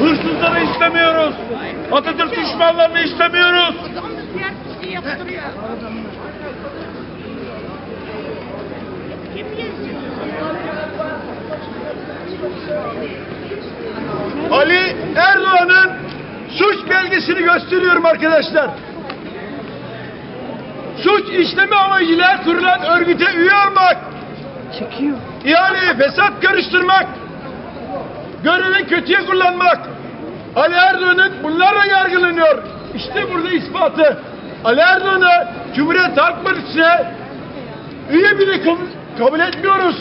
Hırsızları istemiyoruz. Atatürk düşmanlarını istemiyoruz. Diğer kişiyi yaptırıyor. Ali Erdoğan'ın suç belgesini gösteriyorum arkadaşlar. Suç işleme amacıyla kurulan örgüte üye olmak. Çekiyor. İhaleye fesat karıştırmak. Görevi kötüye kullanmak. Ali Erdoğan'ın bunlarla yargılanıyor. İşte burada ispatı. Ali Erdoğan'ı Cumhuriyet Halk Partisi'ne üye bile kabul, kabul etmiyoruz.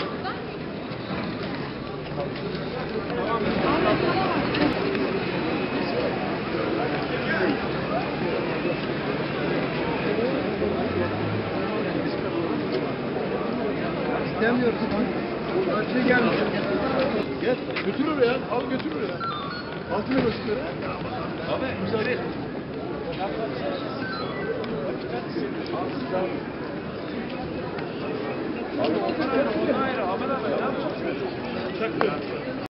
İstemiyoruz. Karşıya gelmiş. Gel götür oraya. Al götür oraya. Altına götür Abi müsaade et. Abi,